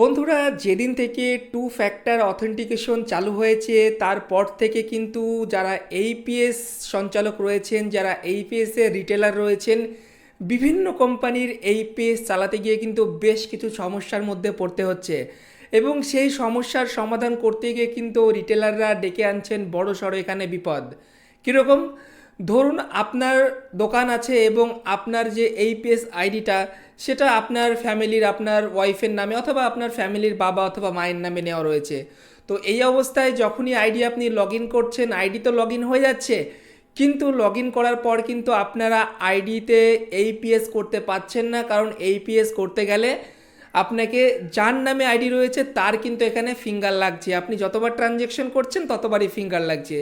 বন্ধুরা, যেদিন থেকে টু ফ্যাক্টর অথেন্টিকেশন চালু হয়েছে, তারপর থেকে কিন্তু যারা এইপিএস সঞ্চালক রয়েছেন, যারা এইপিএসের রিটেলার রয়েছেন, বিভিন্ন কোম্পানির এইপিএস চালাতে গিয়ে কিন্তু বেশ কিছু সমস্যার মধ্যে পড়তে হচ্ছে। এবং সেই সমস্যার সমাধান করতে গিয়ে কিন্তু রিটেলাররা ডেকে আনছেন বড় সড়ো এখানে বিপদ। কীরকম? ধরুন, আপনার দোকান আছে এবং আপনার যে এইপিএস আইডিটা সেটা আপনার ফ্যামিলির, আপনার ওয়াইফের নামে অথবা আপনার ফ্যামিলির বাবা অথবা মায়ের নামে নেওয়া রয়েছে। তো এই অবস্থায় যখনই আইডি আপনি লগ ইন করছেন, আইডি তো লগ ইন হয়ে যাচ্ছে, কিন্তু লগ ইন করার পর কিন্তু আপনারা আইডিতে এইপিএস করতে পারছেন না, কারণ এইপিএস করতে গেলে আপনাকে যার নামে আইডি রয়েছে তার কিন্তু এখানে ফিঙ্গার লাগছে। আপনি যতবার ট্রানজ্যাকশন করছেন, ততবারই ফিঙ্গার লাগছে।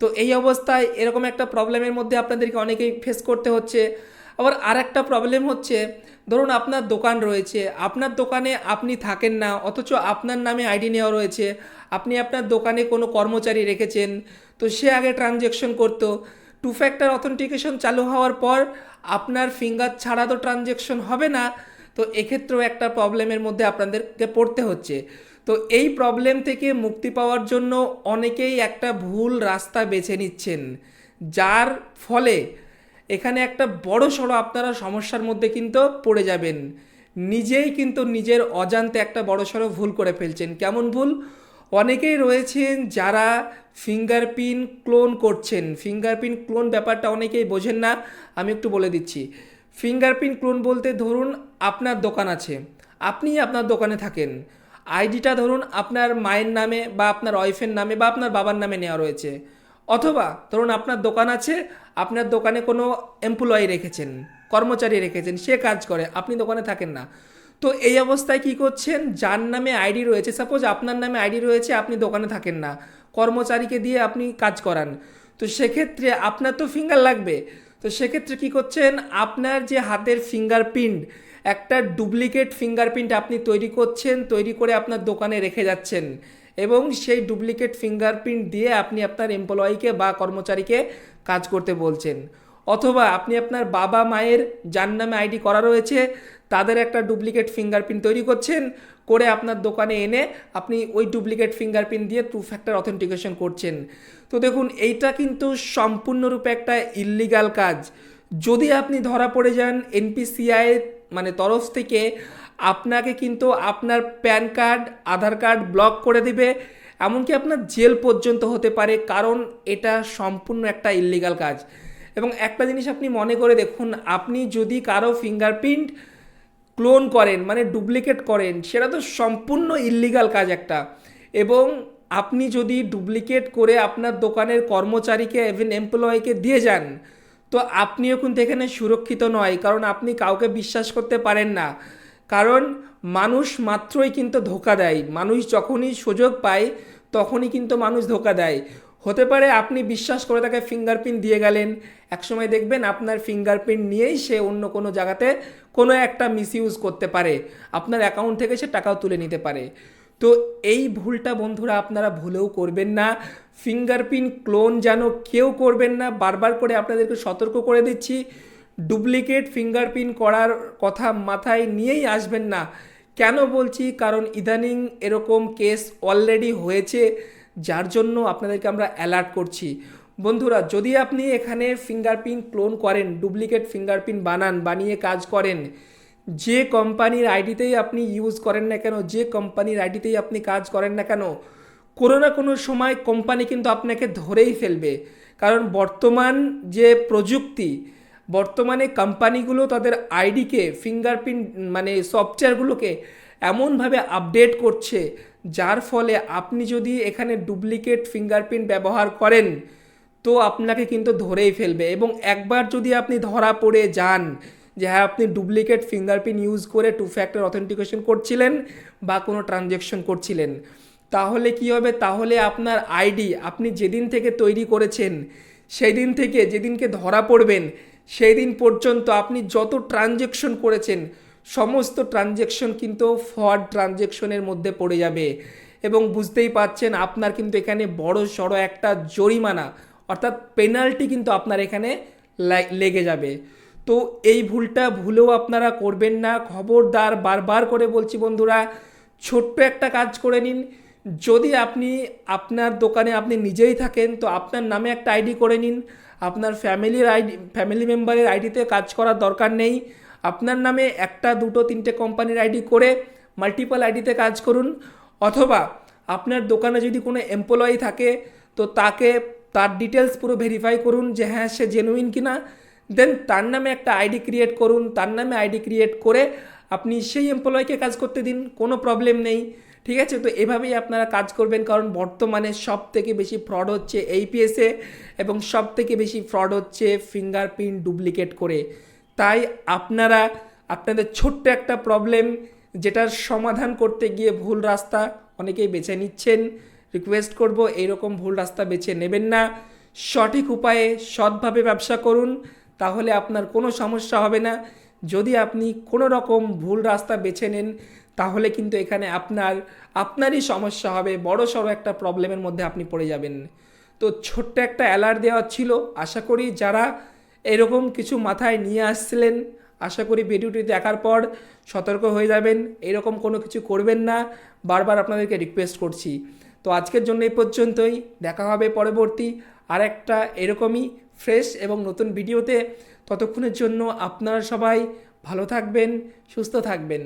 তো এই অবস্থায় এরকম একটা প্রবলেমের মধ্যে আপনাদেরকে অনেকেই ফেস করতে হচ্ছে। আবার আর একটা প্রবলেম হচ্ছে, ধরুন আপনার দোকান রয়েছে, আপনার দোকানে আপনি থাকেন না, অথচ আপনার নামে আইডি নেওয়া রয়েছে, আপনি আপনার দোকানে কোনো কর্মচারী রেখেছেন, তো সে আগে ট্রানজ্যাকশন করতো। টু ফ্যাক্টর অথেন্টিকেশন চালু হওয়ার পর আপনার ফিঙ্গার ছাড়া তো ট্রানজ্যাকশন হবে না, তো এক্ষেত্রেও একটা প্রবলেমের মধ্যে আপনাদেরকে পড়তে হচ্ছে। তো এই প্রবলেম থেকে মুক্তি পাওয়ার জন্য অনেকেই একটা ভুল রাস্তা বেছে নিচ্ছেন, যার ফলে এখানে একটা বড় সড়ো আপনারা সমস্যার মধ্যে কিন্তু পড়ে যাবেন। নিজেই কিন্তু নিজের অজান্তে একটা বড় সড়ো ভুল করে ফেলছেন। কেমন ভুল? অনেকেই রয়েছেন যারা ফিঙ্গারপ্রিন্ট ক্লোন করছেন। ফিঙ্গারপ্রিন্ট ক্লোন ব্যাপারটা অনেকেই বোঝেন না, আমি একটু বলে দিচ্ছি। ফিঙ্গারপ্রিন্ট ক্লোন বলতে ধরুন আপনার দোকান আছে, আপনি আপনার দোকানে থাকেন। আইডিটা ধরুন আপনার মায়ের নামে বা আপনার ওয়াইফের নামে বা আপনার বাবার নামে নেওয়া রয়েছে। অথবা ধরুন আপনার দোকান আছে, আপনার দোকানে কোনো এমপ্লয়ি রেখেছেন, কর্মচারী রেখেছেন, সে কাজ করে, আপনি দোকানে থাকেন না। তো এই অবস্থায় কি করছেন? যার নামে আইডি রয়েছে সাপোজ আপনার নামে আইডি রয়েছে, আপনি দোকানে থাকেন না, কর্মচারীকে দিয়ে আপনি কাজ করান। তো সেক্ষেত্রে আপনার তো ফিঙ্গার লাগবে। তো সেক্ষেত্রে কি করছেন? আপনার যে হাতের ফিঙ্গারপ্রিন্ট একটা ডুপ্লিকেট ফিঙ্গারপ্রিন্ট আপনি তৈরি করছেন, তৈরি করে আপনার দোকানে রেখে যাচ্ছেন এবং সেই ডুপ্লিকেট ফিঙ্গারপ্রিন্ট দিয়ে আপনি আপনার এমপ্লয়িকে বা কর্মচারীকে কাজ করতে বলছেন। অথবা আপনি আপনার বাবা মায়ের যার নামে আইডি করা রয়েছে, তাদের একটা ডুপ্লিকেট ফিঙ্গারপ্রিন্ট তৈরি করছেন, করে আপনার দোকানে এনে আপনি ওই ডুপ্লিকেট ফিঙ্গারপ্রিন্ট দিয়ে টু ফ্যাক্টর অথেন্টিকেশন করছেন। তো দেখুন, এইটা কিন্তু সম্পূর্ণরূপে একটা ইল্লিগাল কাজ। যদি আপনি ধরা পড়ে যান এনপিসিআই মানে তরফ থেকে আপনাকে কিন্তু আপনার PAN card, Aadhaar card block করে দিবে। এমনকি আপনার জেল পর্যন্ত হতে পারে, কারণ এটা সম্পূর্ণ একটা ইল্লিগাল কাজ। এবং একটা জিনিস আপনি মনে করে দেখুন, আপনি যদি কারও ফিঙ্গারপ্রিন্ট ক্লোন করেন মানে ডুপ্লিকেট করেন, সেটা তো সম্পূর্ণ ইল্লিগাল কাজ একটা। এবং আপনি যদি ডুপ্লিকেট করে আপনার দোকানের কর্মচারীকে ইভেন এমপ্লয়িকে দিয়ে যান তো আপনিও কিন্তু এখানে সুরক্ষিত নয়, কারণ আপনি কাউকে বিশ্বাস করতে পারেন না। কারণ মানুষ মাত্রই কিন্তু ধোকা দেয়। মানুষ যখনই সুযোগ পায়, তখনই কিন্তু মানুষ ধোকা দেয়। হতে পারে আপনি বিশ্বাস করে তাকে ফিঙ্গারপ্রিন্ট দিয়ে গেলেন। একসময় দেখবেন আপনার ফিঙ্গারপ্রিন্ট নিয়েই সে অন্য কোনো জায়গাতে কোনো একটা মিসইউজ করতে পারে। আপনার অ্যাকাউন্ট থেকে সে টাকাও তুলে নিতে পারে। তো এই ভুলটা বন্ধুরা আপনারা ভুলেও করবেন না। ফিঙ্গারপ্রিন্ট ক্লোন যেন কেউ করবেন না, বারবার করে আপনাদেরকে সতর্ক করে দিচ্ছি। ডুপ্লিকেট ফিঙ্গারপ্রিন্ট করার কথা মাথায় নিয়েই আসবেন না। কেন বলছি? কারণ ইদানিং এরকম কেস অলরেডি হয়েছে, যার জন্য আপনাদেরকে আমরা অ্যালার্ট করছি। বন্ধুরা, যদি আপনি এখানে ফিঙ্গারপ্রিন্ট ক্লোন করেন ডুপ্লিকেট ফিঙ্গারপ্রিন্ট বানান, বানিয়ে কাজ করেন যে কোম্পানির আইডিতেই আপনি ইউজ করেন না কেন, যে কোম্পানির আইডিতেই আপনি কাজ করেন না কেন, কোনো না কোনো সময় কোম্পানি কিন্তু আপনাকে ধরেই ফেলবে। কারণ বর্তমান যে প্রযুক্তি, বর্তমানে কোম্পানিগুলো তাদের আইডিকে ফিঙ্গারপ্রিন্ট মানে সফটওয়্যারগুলোকে এমনভাবে আপডেট করছে, যার ফলে আপনি যদি এখানে ডুপ্লিকেট ফিঙ্গারপ্রিন্ট ব্যবহার করেন, তো আপনাকে কিন্তু ধরেই ফেলবে। এবং একবার যদি আপনি ধরা পড়ে যান যে হ্যাঁ আপনি ডুপ্লিকেট ফিঙ্গারপ্রিন্ট ইউজ করে টু ফ্যাক্টর অথেন্টিকেশন করছিলেন বা কোনো ট্রানজ্যাকশন করছিলেন। তাহলে কি হবে? তাহলে আপনার আইডি আপনি যেদিন থেকে তৈরি করেছেন সেই দিন থেকে যেদিনকে ধরা পড়বেন সেই দিন পর্যন্ত আপনি যত ট্রানজ্যাকশন করেছেন, সমস্ত ট্রানজ্যাকশন কিন্তু ফ্রড ট্রানজ্যাকশনের মধ্যে পড়ে যাবে। এবং বুঝতেই পাচ্ছেন, আপনার কিন্তু এখানে বড় সড়ো একটা জরিমানা, অর্থাৎ পেনাল্টি কিন্তু আপনার এখানে লেগে যাবে। তো এই ভুলটা ভুলেও আপনারা করবেন না। খবরদার বারবার করে বলছি বন্ধুরা, ছোট্ট একটা কাজ করে নিন। যদি আপনি আপনার দোকানে আপনি নিজেই থাকেন, তো আপনার নামে একটা আইডি করে নিন। আপনার ফ্যামিলির আইডি, ফ্যামিলি মেম্বারের আইডিতে কাজ করার দরকার নেই। আপনার নামে একটা, দুটো, তিনটে কোম্পানির আইডি করে মাল্টিপল আইডিতে কাজ করুন। অথবা আপনার দোকানে যদি কোনো এমপ্লয়ি থাকে, তো তাকে তার ডিটেলস পুরো ভেরিফাই করুন যে হ্যাঁ সে জেনুইন কিনা। দেন তার নামে একটা আইডি ক্রিয়েট করুন, তার নামে আইডি ক্রিয়েট করে আপনি সেই এমপ্লয়কে কাজ করতে দিন, কোনো প্রবলেম নেই, ঠিক আছে? তো এভাবেই আপনারা কাজ করবেন, কারণ বর্তমানে সব থেকে বেশি ফ্রড হচ্ছে এইপিএসে এবং সব থেকে বেশি ফ্রড হচ্ছে ফিঙ্গারপ্রিন্ট ডুপ্লিকেট করে। তাই আপনারা, আপনাদের ছোট্ট একটা প্রবলেম যেটার সমাধান করতে গিয়ে ভুল রাস্তা অনেকেই বেছে নিচ্ছেন। রিকোয়েস্ট করব, এইরকম ভুল রাস্তা বেছে নেবেন না। সঠিক উপায়ে সৎভাবে ব্যবসা করুন। তাহলে আপনার কোনো সমস্যা হবে না। যদি আপনি কোনো রকম ভুল রাস্তা বেছে নেন, তাহলে কিন্তু এখানে আপনার, আপনারই সমস্যা হবে। বড় সড়ো একটা প্রবলেমের মধ্যে আপনি পড়ে যাবেন। তো ছোট্ট একটা অ্যালার্ট দেওয়া ছিল। আশা করি যারা এরকম কিছু মাথায় নিয়ে আসছিলেন, আশা করি ভিডিওটি দেখার পর সতর্ক হয়ে যাবেন। এরকম কোনো কিছু করবেন না। বারবার আপনাদেরকে রিকোয়েস্ট করছি। তো আজকের জন্য এই পর্যন্তই। দেখা হবে পরবর্তী আর একটা এরকমই ফ্রেশ এবং নতুন ভিডিওতে ততক্ষণের জন্য আপনারা সবাই ভালো থাকবেন, সুস্থ থাকবেন।